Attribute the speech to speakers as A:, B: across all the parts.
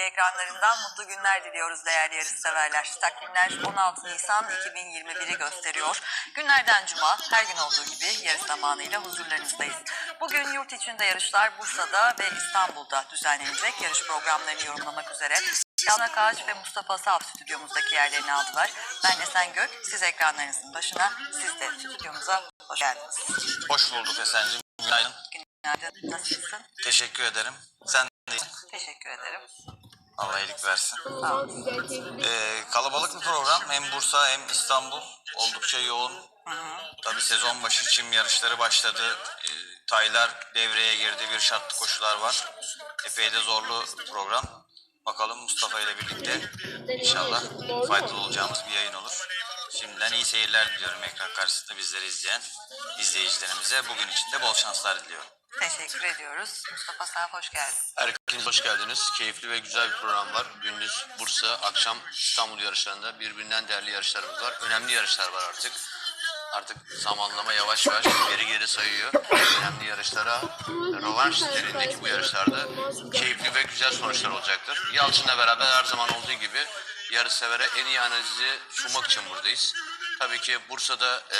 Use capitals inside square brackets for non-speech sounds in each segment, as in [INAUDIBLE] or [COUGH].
A: ekranlarından mutlu günler diliyoruz değerli yarışseverler. Takvimler 16 Nisan 2021'i gösteriyor. Günlerden cuma her gün olduğu gibi yarış zamanıyla huzurlarınızdayız. Bugün yurt içinde yarışlar Bursa'da ve İstanbul'da düzenlenecek. Yarış programlarını yorumlamak üzere Yana Kağaç ve Mustafa Saf stüdyomuzdaki yerlerini aldılar. Ben Esen Gök, siz ekranlarınızın başına, siz de stüdyomuza hoş geldiniz.
B: Hoş bulduk Esen'cim. Günaydın.
A: Günaydın, nasılsın?
B: Teşekkür ederim. Sen de.
A: Teşekkür ederim.
B: Allah iyilik versin. Ee, kalabalık bir program. Hem Bursa hem İstanbul. Oldukça yoğun. Tabii sezon başı çim yarışları başladı. Ee, taylar devreye girdi. Bir şartlı koşular var. Epey de zorlu program. Bakalım Mustafa ile birlikte inşallah faydalı olacağımız bir yayın olur. Şimdiden iyi seyirler diliyorum ekran karşısında bizleri izleyen izleyicilerimize. Bugün için de bol şanslar diliyorum.
A: Teşekkür ediyoruz. Mustafa Saf hoş geldin.
C: Herkese hoş geldiniz. Keyifli ve güzel bir program var. Gündüz Bursa, akşam İstanbul yarışlarında birbirinden değerli yarışlarımız var. Önemli yarışlar var artık. Artık zamanlama yavaş yavaş geri geri sayıyor. Önemli yarışlara rövanş niteliğindeki bu yarışlarda keyifli ve güzel sonuçlar olacaktır. Yalçın'la beraber her zaman olduğu gibi yarışsevere en iyi analizi sunmak için buradayız. Tabii ki Bursa'da e,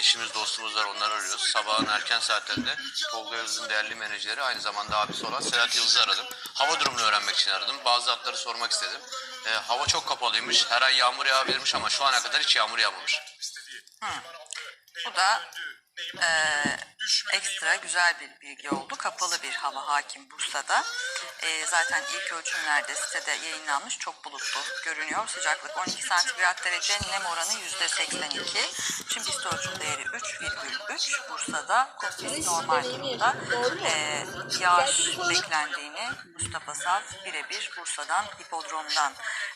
C: eşimiz dostumuz var onları arıyoruz. Sabahın erken saatlerinde Tolga Yıldız'ın değerli menajeri aynı zamanda abisi olan Sedat Yıldız'ı aradım. Hava durumunu öğrenmek için aradım. Bazı hatları sormak istedim. E, hava çok kapalıymış. Her ay yağmur yağabilirmiş ama şu ana kadar hiç yağmur yağmamış.
A: Bu da eee, ekstra güzel bir bilgi oldu. Kapalı bir hava hakim Bursa'da. Eee, zaten ilk ölçümlerde sitede yayınlanmış çok bulutlu görünüyor. Sıcaklık 12 santigrat derece, nem oranı %82. Çim pist ölçüm değeri 3,3. Bursa'da kum normal durumda. Eee, yağış beklendiğini Mustafa Saf birebir Bursa'dan hipodromdan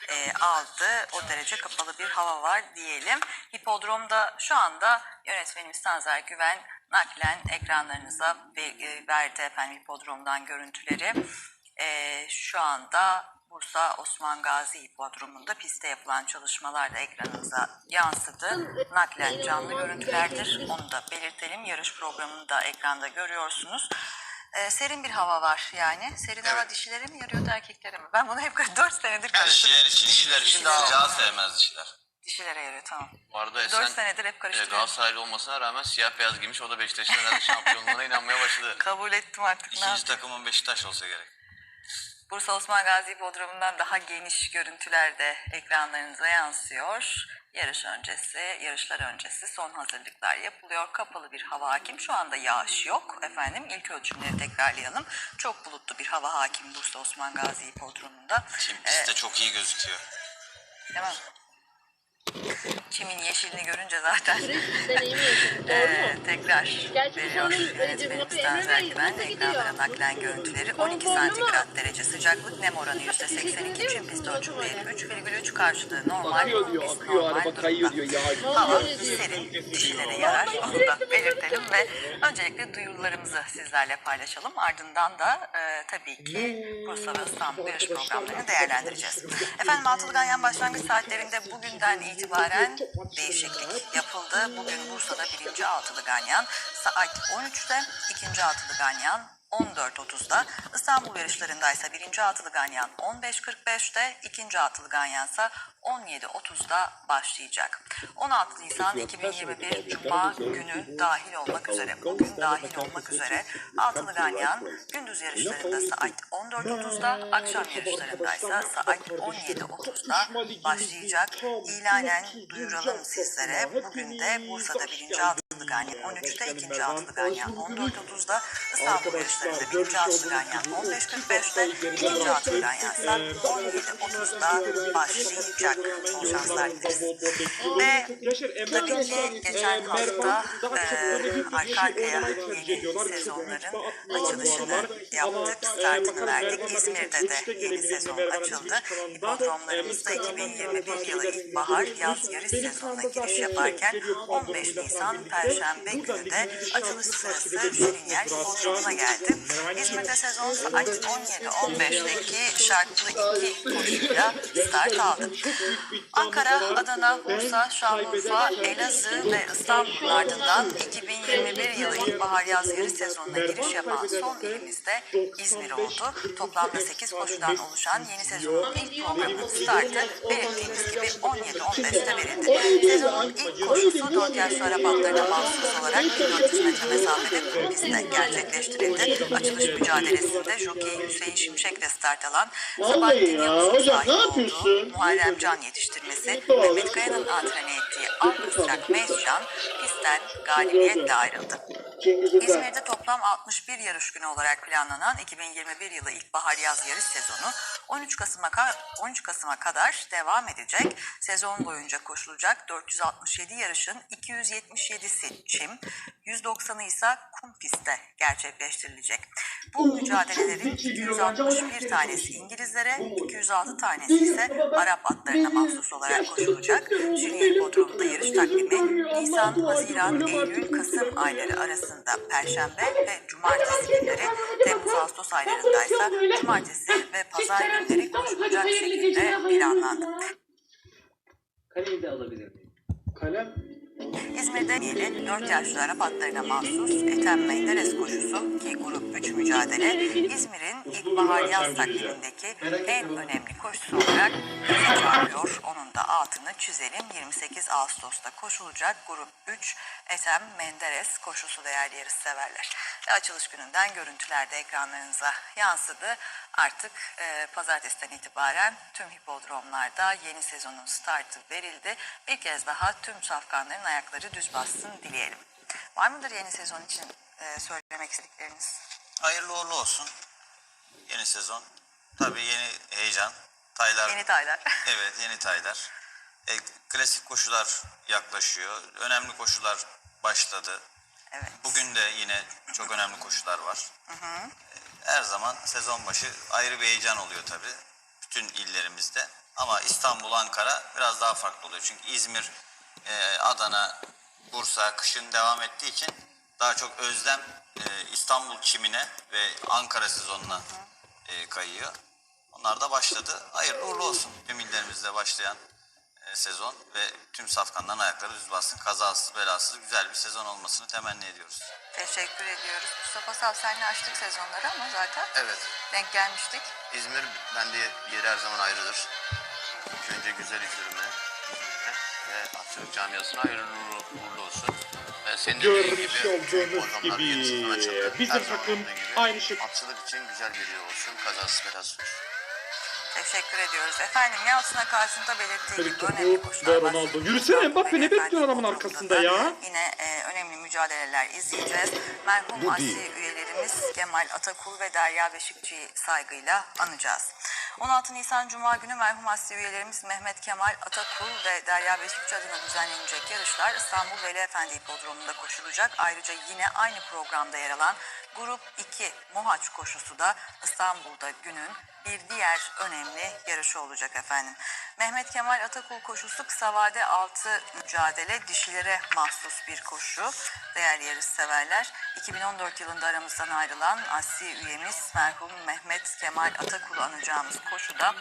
A: eee, aldı. O derece kapalı bir hava var diyelim. Hipodromda şu anda yönetmenimiz Tanzer Güven naklen ekranlarınıza ve- e, verdi efendim hipodromdan görüntüleri. Eee, şu anda Bursa Osman Gazi Hipodromu'nda pistte yapılan çalışmalar da ekranınıza yansıdı. Naklen canlı görüntülerdir. Onu da belirtelim. Yarış programını da ekranda görüyorsunuz. Ee, serin bir hava var yani. Serin hava
C: Evet.
A: dişilere mi yarıyordu erkeklere mi? Ben bunu hep [LAUGHS] 4 senedir
B: Dişiler
A: karıştırıyorum.
B: için,
C: Dişiler için
B: için
C: daha-
B: sevmez dişiler.
A: Dişilere yarıyor tamam.
C: Bu arada
A: 4
C: Esen
A: senedir hep
C: e,
A: karıştırıyorum.
C: Galatasaraylı olmasına rağmen siyah beyaz giymiş. O da Beşiktaş'ın herhalde şampiyonluğuna inanmaya başladı. [LAUGHS]
A: Kabul ettim artık ne
B: İkinci
A: yapayım.
B: takımın Beşiktaş olsa gerek.
A: Bursa Osman Gazi Bodrumu'ndan daha geniş görüntüler de ekranlarınıza yansıyor. Yarış öncesi, yarışlar öncesi son hazırlıklar yapılıyor. Kapalı bir hava hakim. Şu anda yağış yok efendim. İlk ölçümleri tekrarlayalım. Çok bulutlu bir hava hakim Bursa Osman Gazi Bodrumu'nda. Ee,
B: pist de çok iyi gözüküyor.
A: değil mi? Çimin yeşilini görünce zaten
D: deneyimi yaşadık. [LAUGHS] Doğru
A: Ee, tekrar
D: Gerçi
A: veriyor Güven
D: Bey
A: ekranlara
D: gidiyor.
A: naklen görüntüleri
D: Konforlu
A: 12
D: mu?
A: santigrat derece sıcaklık nem oranı %82 çim pist ölçümleri 3,3 karşılığı normal pist normal
E: araba kayıyor
A: durumda.
E: diyor ya.
A: Hava serin dişilere yarar onu da belirtelim ve öncelikle duyurularımızı sizlerle paylaşalım ardından da e, tabii ki Bursa ve İstanbul yarış programlarını değerlendireceğiz. Efendim Altılı Ganyan başlangıç saatlerinde bugünden itibaren değişiklik yapıldı. Bugün Bursa'da birinci Altılı Ganyan saat 13'te, ikinci Altılı Ganyan 14.30'da, İstanbul yarışlarında ise birinci Altılı Ganyan 15.45'te, ikinci Altılı Ganyan ise 17.30'da başlayacak. 16 Nisan 2021 Cuma günü dahil olmak üzere, bugün dahil olmak üzere Altılı Ganyan gündüz yarışlarında saat 14.30'da, akşam yarışlarında ise saat 17.30'da başlayacak. İlanen duyuralım sizlere. Bugün de Bursa'da birinci Altılı Ganyan 13'te, ikinci Altılı Ganyan 14.30'da, İstanbul yarışlarında birinci Altılı Ganyan 15.45'te, ikinci Altılı Ganyan ise 17.30'da başlayacak. Bol şanslar. Ve tabii ki geçen hafta e, arka arkaya yeni sezonların açılışını yaptık, startını verdik. İzmir'de de yeni sezon açıldı. Hipodromlarımızda 2021 yılı ilkbahar yaz yarış sezonuna giriş yaparken 15 Nisan Perşembe günü de açılış sırası Şirinyer Bodrum'una geldi. İzmir'de sezon saat 17.15'teki şartlı iki koşuyla start aldı. Ankara, Adana, Bursa, Şanlıurfa, Elazığ ve İstanbul'un ardından 2021 yılı ilkbahar yaz yarış sezonuna giriş yapan son ilimizde İzmir oldu. Toplamda 8 koşudan oluşan yeni sezonun ilk programının startı belirttiğimiz gibi 17.15'te verildi. Sezonun ilk koşusu 4 yaşlı Arap atlarına mahsus olarak 1400 metre mesafede kum pistte gerçekleştirildi. Açılış mücadelesinde Jockey Hüseyin Şimşek'le start alan Sabahattin
E: ya,
A: Yavuz'un sahip olduğu? Muharrem Can yetiştirmesi Mehmet Kaya'nın antrenör ettiği Alkısrak Mezcan pistten galibiyetle ayrıldı. İzmir'de toplam 61 yarış günü olarak planlanan 2021 yılı ilkbahar yaz yarış sezonu 13 Kasım'a ka- 13 Kasım'a kadar devam edecek. Sezon boyunca koşulacak 467 yarışın 277'si çim, 190'ı ise kum pistte gerçekleştirilecek. Bu mücadelelerin 261 tanesi İngilizlere, 206 tanesi ise Arap atlarına mahsus olarak koşulacak. Junior Bodrum'da yarış takvimi Nisan, Haziran, Eylül, Kasım ayları arasında Perşembe ve Cumartesi günleri, Temmuz, Ağustos aylarında ise Cumartesi ve Pazar günleri koşulacak şekilde planlandı.
F: Kaleyi de alabilir miyim?
E: Kalem.
A: İzmir'de yeni 4 yaşlı Arap atlarına mahsus Ethem Menderes koşusu ki grup 3 mücadele İzmir'in ilkbahar yaz takvimindeki en önemli koşusu olarak göze çarpıyor. Onun da altını çizelim. 28 Ağustos'ta koşulacak grup 3 Ethem Menderes koşusu değerli yarışseverler. Ve açılış gününden görüntüler de ekranlarınıza yansıdı. Artık e, pazartesiden itibaren tüm hipodromlarda yeni sezonun startı verildi. Bir kez daha tüm safkanların ayakları düz bassın dileyelim. Var mıdır yeni sezon için e, söylemek istedikleriniz?
B: Hayırlı uğurlu olsun. Yeni sezon. Tabii yeni heyecan. Taylar
A: Yeni taylar.
B: Evet yeni taylar. E, klasik koşular yaklaşıyor. Önemli koşular başladı.
A: evet.
B: Bugün de yine çok önemli koşular var. E, Her zaman sezon başı ayrı bir heyecan oluyor tabii. Bütün illerimizde. Ama İstanbul, Ankara biraz daha farklı oluyor. Çünkü İzmir, e, Adana, Bursa kışın devam ettiği için daha çok özlem e, İstanbul çimine ve Ankara sezonuna e, kayıyor. Onlar da başladı. Hayırlı uğurlu olsun tüm illerimizde başlayan sezon ve tüm safkanların ayakları düz bassın. Kazasız belasız güzel bir sezon olmasını temenni ediyoruz.
A: Teşekkür ediyoruz. Mustafa Sav senle açtık sezonları ama zaten
C: Evet.
A: denk gelmiştik.
C: İzmir bende yeri her zaman ayrıdır. İlk önce güzel İzmir'ime, İzmir'e ve Atçılık camiasına hayırlı uğurlu, uğurlu olsun. Ve senin de dediğin
E: Görmüş
C: gibi,
E: olduğunuz
C: ortamlar
E: gibi
C: açıldı.
E: bizim
C: Her zaman
E: takım
C: olduğu gibi
E: aynı şey-
C: Atçılık için güzel bir yıl olsun. Kazasız belasız olsun.
A: Teşekkür ediyoruz. Efendim Yalçın'a karşında belirttiği
E: Tabii
A: gibi önemli koşular var.
E: Ronaldo. Yürüsene Mbappe, ne bekliyorsun adamın arkasında ya?
A: Yine e, önemli mücadeleler izleyeceğiz. Merhum Asi üyelerimiz Kemal Atakul ve Derya Beşikçi'yi saygıyla anacağız. 16 Nisan Cuma günü merhum Asli üyelerimiz Mehmet Kemal Atakul ve Derya Beşikçi adına düzenlenecek yarışlar İstanbul Veli Efendi Hipodromu'nda koşulacak. Ayrıca yine aynı programda yer alan Grup 2 Mohaç koşusu da İstanbul'da günün bir diğer önemli yarışı olacak efendim. Mehmet Kemal Atakul koşusu kısa vade 6 mücadele dişilere mahsus bir koşu. Değerli yarışseverler 2014 yılında aramızdan ayrılan asli üyemiz merhum Mehmet Kemal Atakul'u anacağımız koşuda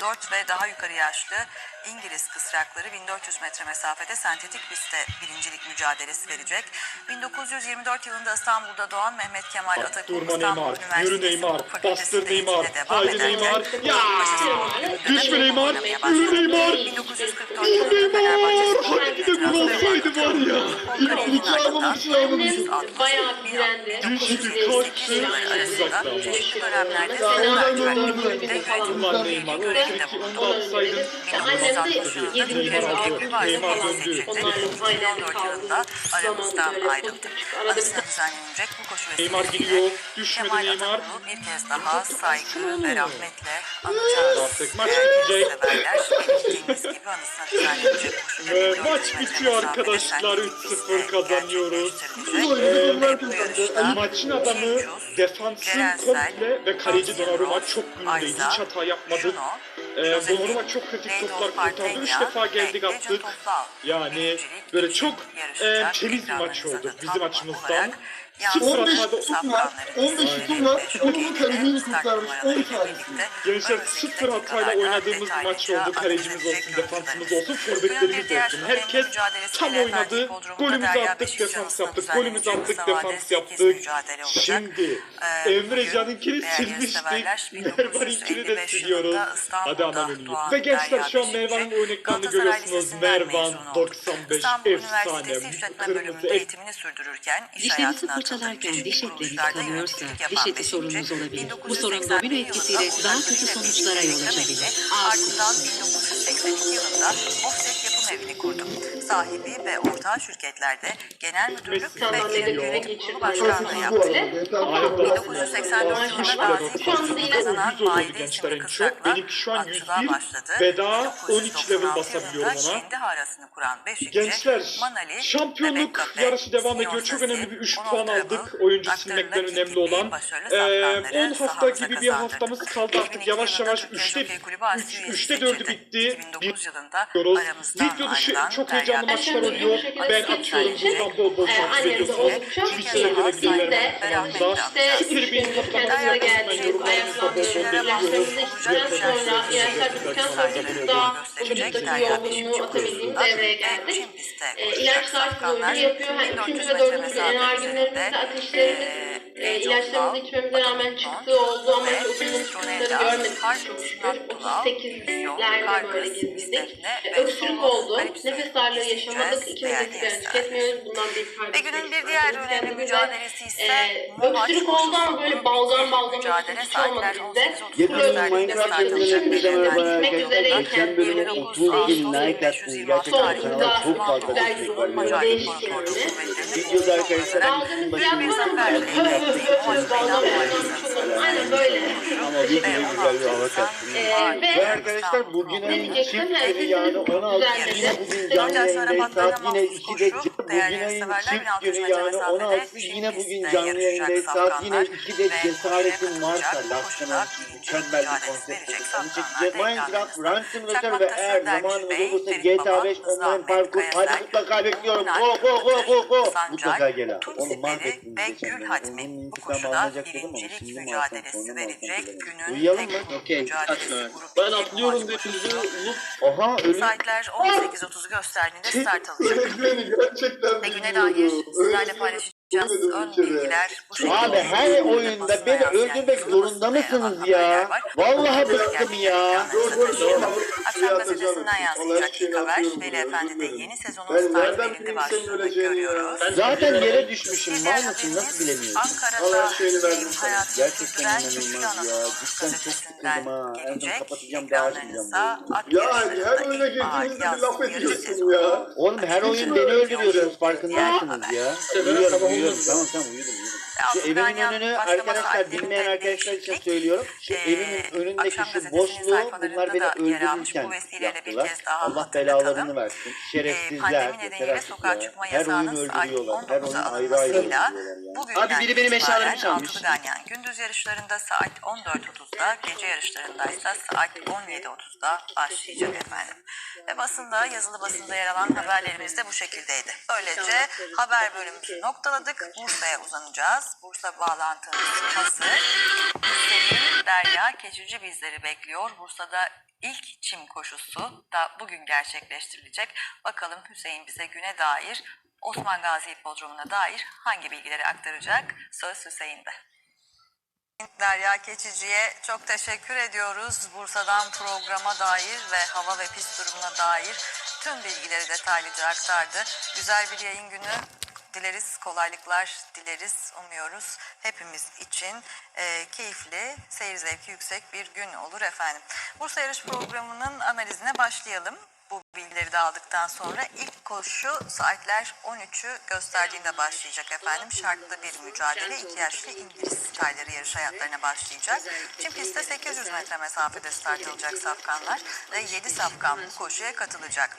A: 4 ve daha yukarı yaşlı İngiliz kısrakları 1400 metre mesafede sentetik pistte birincilik mücadelesi verecek. 1924 yılında İstanbul'da doğan Mehmet Kemal Atakul
E: Durma
A: İstanbul Üniversitesi Hukuk
E: Neymar,
A: eğitimine devam
E: haydi
A: ederken
E: Düşme Neymar, yürü Neymar,
A: 1944 yılında Fenerbahçe Spor
E: Hadi de gol olsaydı var ya. Almamışlar
D: Annem bayağı direndi.
E: Düştü, kaçtı.
A: arasında çeşitli dönemlerde Fenerbahçe
D: güvenli
A: Kulübü'nde yönetim
E: o
A: görevinde bulundu.
E: onu atsaydın.
D: İşte annem de yedi
E: Neymar döndü.
D: Ondan sonra aynen
A: 2014
D: kaldı.
A: yılında aramızdan ayrıldı. Anısına düzenlenecek bu koşu vesilesiyle
E: gidiyor, düşmedi
A: Kemal
E: Neymar.
A: Bir kez daha saygı ve rahmetle anacağız.
E: Artık maç bitecek. Ve
A: 1400
E: maç bitiyor arkadaşlar,
A: sentetik
E: 3-0
A: pistte
E: kazanıyoruz. Maçın adamı defansın komple ve kaleci Donnarumma çok.
A: Ayza,
E: Hiç hata yapmadı.
A: Josephine,
E: Bonruma çok kritik toplar kurtardı. Üç defa geldik attık. Yani böyle çok e, temiz bir maç oldu bizim açımızdan.
A: Olarak
E: Sıfır
A: 15
E: hatada
A: şutun
G: var, 15 şutun var. Takımın kalecini kurtarmış, 10 tanesi.
E: Gençler sıfır hatayla oynadığımız bir maç oldu. Kalecimiz olsun, defansımız olsun, forvetlerimiz olsun. Herkes tam oynadı. Golümüzü attık, defans yaptık. Golümüzü attık, defans yaptık. Şimdi Emre Can'ınkini silmiştik. [LAUGHS] Mervan'ınkini de siliyoruz. Hadi anam önüne. Ve gençler şu an Mervan'ın oyun ekranını görüyorsunuz. Mervan 95
A: İstanbul
E: efsane. Kırmızı
A: eğitimini sürdürürken iş hayatına atılmış
H: diş etleriniz kanıyorsa diş eti sorununuz
A: beşinci,
H: olabilir. Bu
A: 1981
H: sorun domino etkisiyle daha kötü sonuçlara yol açabilir.
A: Ardından 1982 yılında Offset Yapım Evi'ni kurdu. Sahibi ve ortağı şirketlerde genel müdürlük ve
D: Standartları
A: yönetim
D: göre
A: kurulu
D: geçirdi.
A: başkanlığı yaptı.
G: arada.
D: Ama
A: 1984 yılında Gazi
D: yine
A: kazanan Maide isimli atçılığa
E: 101.
A: başladı.
E: Veda 12 level
A: 1996
E: basabiliyorum
A: yılında
E: ona.
A: Kendi harasını kuran Beşikçi,
E: Gençler
A: Manali,
E: şampiyonluk yarışı devam ediyor. Çok önemli bir 3
A: Onur
E: puan aldık. Oyuncu silmekten önemli olan.
A: başarılı
E: Ee,
A: safranları
E: 10 hafta gibi bir haftamız kaldı artık
A: 2002
E: yavaş yavaş
A: Türkiye
E: 3'te
A: Jockey Kulübü Asya üyesi
E: 3'te 4'ü
A: seçildi.
E: bitti.
A: 2009 yılında aramızdan ayrılan
E: çok
A: Derya
E: heyecanlı
D: Bu şekilde
E: Ben atıyorum buradan bol bol
D: e, de
E: Twitch'e
A: Biz de,
E: gelebilirler Siz benim yorumlarınızı da bol bol
D: ayaklandırdık,
E: bekliyoruz.
D: ilaçlarımızı içtikten sonra, ilaçlar bittikten sonra bir tık daha vücuttaki yorgunluğu atabildiğimiz devreye geldik. İlaçlar rolünü yapıyor. Üçüncü ve dördüncü enerji günlerimizde ateşlerimiz e, ilaçlarımızı içmemize rağmen çıktığı oldu ama hiç o günün sıkıntıları görmedik çok şükür. 38'lerde böyle gezdik. E, öksürük oldu. Nefes darlığı yaşamadık. İkimiz de sigara tüketmiyoruz. Bundan bir fayda
A: Ve günün bir diğer önemli mücadelesi ise
D: e, öksürük oldu ama böyle balgam balgam hiç olmadı bizde.
A: 18.30
G: Yepyeni Minecraft yayınlarımıza merhaba arkadaşlar. Geçen bölüm 30 bin like attınız. Gerçekten kanala çok fazla destek var. Merak etmeyin. Videoda arkadaşlar
D: Aldığımız
G: başını
D: Yeah. Aynen böyle.
G: Ama videoyu güzel bir hava kattım.
D: Ee,
G: Ve
D: ve
G: arkadaşlar bugün
D: Ne
G: ayın
D: diyecektim?
G: çift
D: Evet,
G: günü yani 16
D: güzeldi.
G: yine bugün canlı yayındayız. Saat yine 2'de bugün ayın çift günü yani 16 yine bugün canlı yayındayız. Saat yine 2'de cesaretin varsa Laskana mükemmel bir konsept. Onu. Minecraft, Run Simulator ve eğer zamanımız olursa GTA 5 online parkur hadi mutlaka bekliyorum. Go go go go go. Mutlaka gel abi. Oğlum mahvettiniz
A: ve Gül. Hatmi bu koşuda birincilik
G: alsam
A: mücadelesi
G: bilemedim.
A: günün
G: Uyuyalım
A: tek
G: mı?
F: Okey,
A: mücadelesi grup
E: Ben atlıyorum ulup
G: Oha ölüm.
A: Saatler 18.30 gösterdiğinde start alacak.
G: Gerçekten
A: Ve güne dair sizlerle paylaşacağız ön bilgiler bu şekilde.
G: Abi her oyunda beni öldürmek zorunda mısınız ya? Vallahi bıktım ya.
A: Akşam gazetesinden yansıyacak ilk haber. Veli Efendi'de yeni sezonun start belirli başlığını görüyoruz.
G: Zaten yere düşmüşüm. Mal mısın? Nasıl bilemiyorum?
A: Ankara'da hayatını
G: Gerçekten
A: sürdüren Güçlü
G: inanılmaz ya.
A: Anadolu
G: Cidden çok sıkıldım ha. En son
A: gelecek.
G: kapatacağım daha açmayacağım.
A: Ekranlarınıza ak
I: Ya
A: yarışlarında
I: her oyuna girdiğinizde bir laf ediyorsun ya.
G: Oğlum her oyun beni öldürüyorsunuz. Farkında mısınız ya? Uyuyorum
E: Tamam,
G: uyuyorum.
E: olmaz.
G: Tamam tamam uyudum uyudum. Şu
A: Altı
G: evimin önünü
A: başlama
G: arkadaşlar
A: saatlerinde
G: bilmeyen arkadaşlar için
A: değişiklik.
G: söylüyorum. Şu
A: Ee,
G: evimin önündeki
A: akşam
G: şu
A: gazetesinin
G: boşluğu
A: sayfalarında
G: bunlar beni
A: da yer almış.
G: öldürürken
A: Bu vesileyle bir
G: yaptılar.
A: kez daha
G: Allah
A: hatırlatalım.
G: belalarını versin.
A: Ee,
G: Şerefsizler.
A: pandemi
G: yeter
A: nedeniyle
G: artık
A: sokağa
G: ya.
A: çıkma
G: Her oyun
A: yasağının saat
G: öldürüyorlar. Her oyun
A: 19'a
G: ayrı ayrı
A: alınmasıyla
G: öldürüyorlar
A: bugünden
F: Abi biri benim
A: itibaren
F: eşyalarımı çalmış.
A: Altılı Ganyan gündüz yarışlarında saat 14.30'da, gece yarışlarında ise saat 17.30'da başlayacak efendim. Ve basında, yazılı basında yer alan haberlerimiz de bu şekildeydi. Böylece haber bölümümüzü noktaladık. Bursa'ya uzanacağız. Bursa bağlantımız hazır. Hüseyin Derya Keçici bizleri bekliyor. Bursa'da ilk çim koşusu da bugün gerçekleştirilecek. Bakalım Hüseyin bize güne dair Osman Gazi Hipodromu'na dair hangi bilgileri aktaracak? Söz Hüseyin'de. Derya Keçici'ye çok teşekkür ediyoruz. Bursa'dan programa dair ve hava ve pist durumuna dair tüm bilgileri detaylıca aktardı. Güzel bir yayın günü dileriz, kolaylıklar dileriz, umuyoruz. Hepimiz için e, keyifli, seyir zevki yüksek bir gün olur efendim. Bursa Yarış Programı'nın analizine başlayalım bilgileri de aldıktan sonra ilk koşu saatler 13'ü gösterdiğinde başlayacak efendim. Şartlı bir mücadele iki yaşlı İngiliz çayları yarış hayatlarına başlayacak. Şimdi pistte 800 metre mesafede start alacak safkanlar ve 7 safkan bu koşuya katılacak.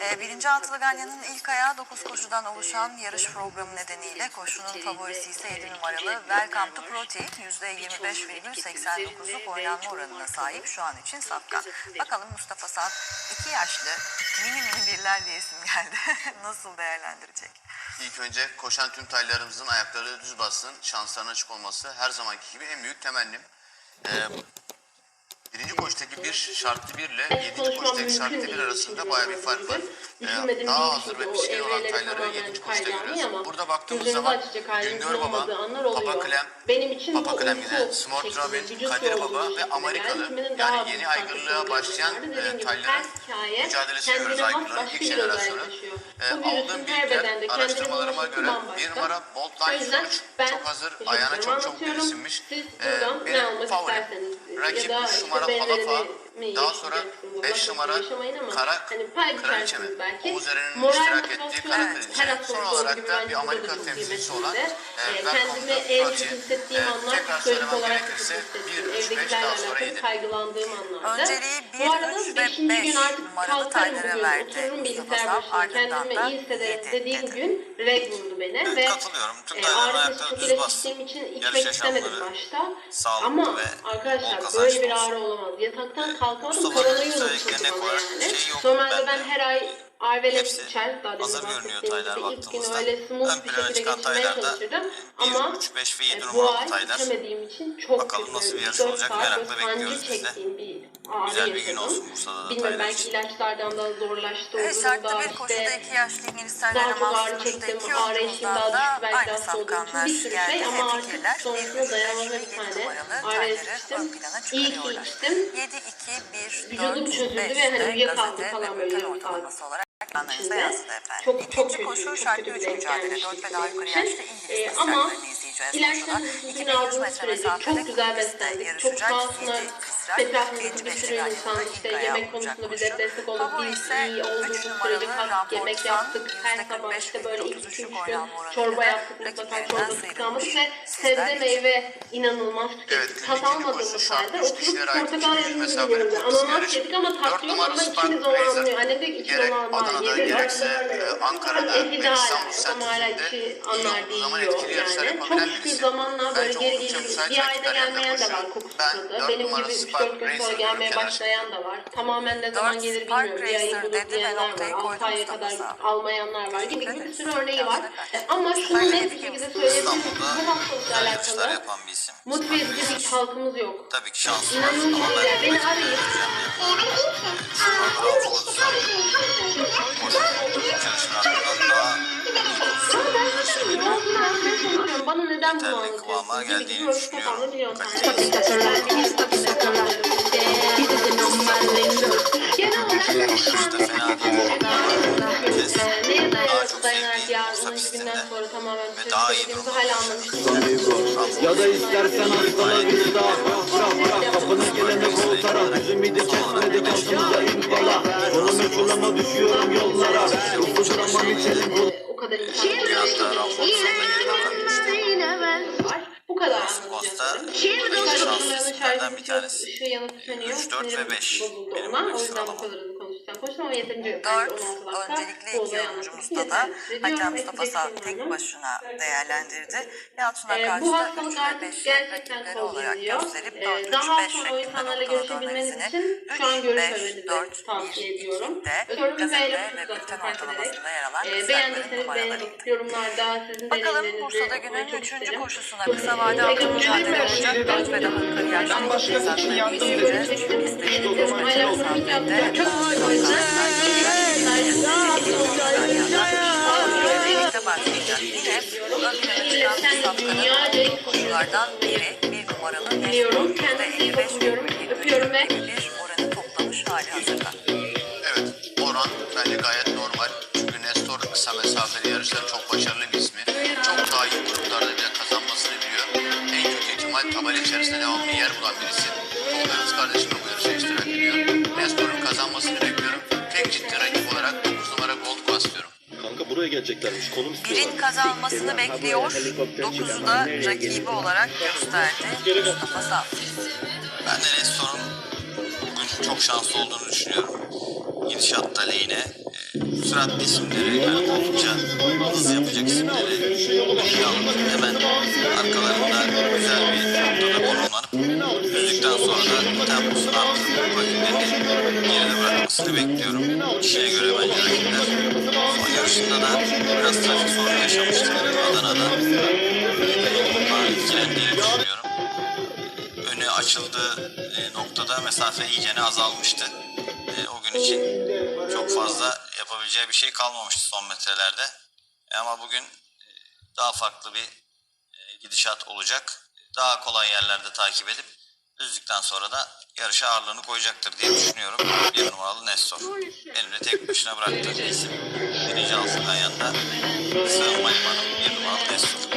A: Ee, birinci altılı Ganya'nın ilk ayağı 9 koşudan oluşan yarış programı nedeniyle koşunun favorisi ise 7 numaralı Welcome to Protein %25,89'luk oynanma oranına sahip şu an için safkan. Bakalım Mustafa Saf 2 yaşlı Yeni mendiller diye isim geldi. [LAUGHS] Nasıl değerlendirecek?
C: İlk önce koşan tüm taylarımızın ayakları düz bassın, şanslarına açık olması her zamanki gibi en büyük temennim. Ee, Birinci koçtaki bir şartlı birle
D: evet,
C: yedinci
D: koçtaki
C: şartlı bir arasında baya bir fark var. Ee, daha hazır ve pişkin şey
D: olan
C: tayları yedinci
D: koçta
C: görüyoruz. Burada baktığımız zaman Güngör Baba, Papa Klem,
D: Benim için
C: Papa Klem yine, Smart Robin, Kadir Baba ve Amerikalı. Yani yeni aygırlığa başlayan e, tayların
D: mücadelesini
C: görüyoruz aygırların ilk jenerasyonu. E, aldığım bilgiler araştırmalarıma göre bir numara Bolt Line çok hazır, ayağına çok çok bir isimmiş.
D: E,
C: benim favorim rakip 3 numara
D: 对
C: 对
D: 对
C: Daha sonra 5 numara
D: ama
C: Karak
D: hani
C: Kraliçe mi?
D: Belki.
C: Oğuz Eren'in iştirak ettiği
D: Karak
C: Kraliçe. Son olarak da bir Amerika temsilcisi olan e,
D: Kendimi en kötü hissettiğim anlar psikolojik olarak
C: gerekirse 1, 3, 5 daha sonra 7.
D: Anlarda.
A: Önceliği 1, 3 ve
D: 5
A: numaralı Taylar'a verdi.
D: Otururum bilgisayar
A: başında
D: kendimi iyi hissederim dediğim gün Red buldu beni. Ve
B: katılıyorum. Tüm
D: e, ağrı
B: kesikiyle
D: gittiğim için içmek istemedim başta. Ama arkadaşlar böyle bir ağrı olamaz. Yataktan kalk
B: kalkan
D: koronayı unutmuştum
B: ama
D: yani. Normalde ben her ay
B: Arvele
D: Biçer, daha
B: hazır görünüyor taylar baktığımızda. Ön plana çıkan taylarda 1, 3, 5 ve 7 numaralı taylar. Bakalım nasıl bir yarış olacak merakla bekliyoruz biz de. Güzel bir gün olsun Bursa'da da
D: Bilmiyorum belki ilaçlardan da
A: zorlaştı
D: olduğunda.
A: Sert'te bir koşuda iki yaşlı İngiliz taylarına mahsus koşuda iki
D: yolculuğundan
A: da aynı safkanlar geldi. Hem fikirler 1, 3, 5 ve 7 numaralı tayları ön plana çıkarıyorlar. 7, 2, 1, 4, 5
D: ve
A: gazete ve
D: metal
A: ortalaması olarak Anlarınızda.
D: Çok, çok
A: İkinci
D: kötü,
A: koşu
D: çok
A: şartlı
D: kötü üç
A: mücadele. Dört ve daha yukarı yaşta İngiliz
D: e, ama
A: izleyeceğiz. Ama
D: ilaçlarımızın
A: aldığımız
D: sürece çok güzel beslendik. Çok masumlar
A: araçlar
D: bir sürü insan işte yemek konusunda bize destek olup biz iyi olduğumuz sürece kalktık yemek yaptık her sabah işte böyle ilk üç gün çorba yaptık mutlaka çorba
A: tıkanmış
D: ve sebze meyve inanılmaz tükettik. Tat almadığımız halde oturup portakal yedik
C: yiyordu.
D: Ananas yedik ama tatlı yok ama ikimiz olanlıyor.
C: Annem
D: de iki
C: olanlar
D: yedi.
C: Ankara'da ve İstanbul semtinde
D: anlar
C: zaman etkili yarışlar
D: yapabilen. Çok şükür zamanla böyle geri
C: geliyoruz.
D: Bir ayda gelmeyen de var kokusu tadı. Benim gibi 4 gün sonra gelmeye başlayan da var. Tamamen ne zaman gelir bilmiyorum. Bir ayı bulur diyenler var. 6 aya kadar almayanlar var gibi gibi bir sürü örneği var. E, ama şunu net bir şekilde söyleyebilirim. Bu hastalıkla alakalı mutlu edici bir halkımız yok.
B: Tabii ki şans var. İnanılmıyor
D: ya. Beni arayıp. Çalışmalardan daha şey yok. Ben size soruyorum. Bana neden bunu
B: Terlik kıvama anlatıyorsunuz?
D: Gibi geldiğini
B: görüş
D: kafamda
B: bir
D: yöntem. Genel olarak
B: Kışta fena değil.
D: Neye
B: dayanıp
D: dayanak
B: yardım
D: günden sonra tamamen
B: ve daha iyi durumda
D: hala anlamışsınız.
G: Ya da istersen hastala bir daha Bırak bırak kapına gelene kol tara Üzümü de çekmedi kalkımıza impala Solum uçulama düşüyorum yollara
D: Ufuşuna
B: bir tanesi.
D: Şey, Şu yanıp sönüyor.
B: 3, 4 ve
D: 5.
B: Benim
D: o yüzden bu kadarını konuşuyorum. Koşmama yeterince yok. Dört,
A: öncelikle iki yorumcumuzda da
D: Hakem
A: Mustafa Sağ tek başına değerlendirdi. Yalçın
D: Akarsu
A: da 3 ve
D: 5
A: rakipleri olarak gösterip
D: 4-3-5
A: şeklinde
D: noktalı
A: analizini
D: 3-5-4-1-2'de
A: gazete ve bülten ortalamasında yer alan
D: kızlarların numaralarıydı.
A: Bakalım Bursa'da günün 3. koşusuna kısa vade altı mücadele olacak 4 ve daha
E: kariyer şeklinde
A: zaten
E: bir sürece.
A: Çünkü
E: istediğimiz
A: mesafede koşullardan biri bir numaralı
D: Biliyorum, kendisini topluyorum, öpüyorum ve...
A: Bir oranı toplamış hali hazırda.
C: Evet, oran bence
B: gayet normal. Çünkü Nestor kısa mesafeli yarışları çok başarılı bir ismi. Çok daha iyi gruplarda bile kazanmasını biliyor. En kötü ihtimal tabela içerisinde devamlı yer bulan birisi. Çok kardeşim bu yarışa işte.
H: Edeceklermiş. Konum istiyorlar.
A: Birin kazanmasını bekliyor. 9'u da rakibi olarak gösterdi. Mustafa Saf.
B: Ben de Nestor'un bugün çok şanslı olduğunu düşünüyorum. Gidişatta lehine. E, süratli isimleri, yani oldukça hız yapacak isimleri. Hemen arkalarında güzel bir noktada konumlanıp düzdükten sonra da temposunu arttırıp rakiplerini geride bırakmasını bekliyorum. Kişiye göre bence rakipler. Son yarışında da biraz trafik sorunu yaşamıştı Adana'da. Bundan etkilendiğini düşünüyorum önü açıldığı e, noktada mesafe iyicene azalmıştı. E, o gün için çok fazla yapabileceği bir şey kalmamıştı son metrelerde. E, ama bugün daha farklı bir gidişat olacak. Daha kolay yerlerde takip edip düzdükten sonra da yarışa ağırlığını koyacaktır diye düşünüyorum. Bir numaralı Nestor. Elimde tek başına bıraktığı isim. Birinci altından yanında sığınma limanı bir numaralı Nestor.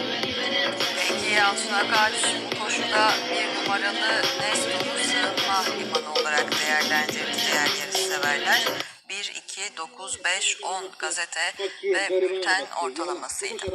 A: Peki Yalçın Akaç bu koşuda bir numaralı Nestor'u sığınma limanı olarak değerlendirdi değerli yarışseverler. 1, 2, 9, 5, 10 gazete ve bülten ortalamasıyla.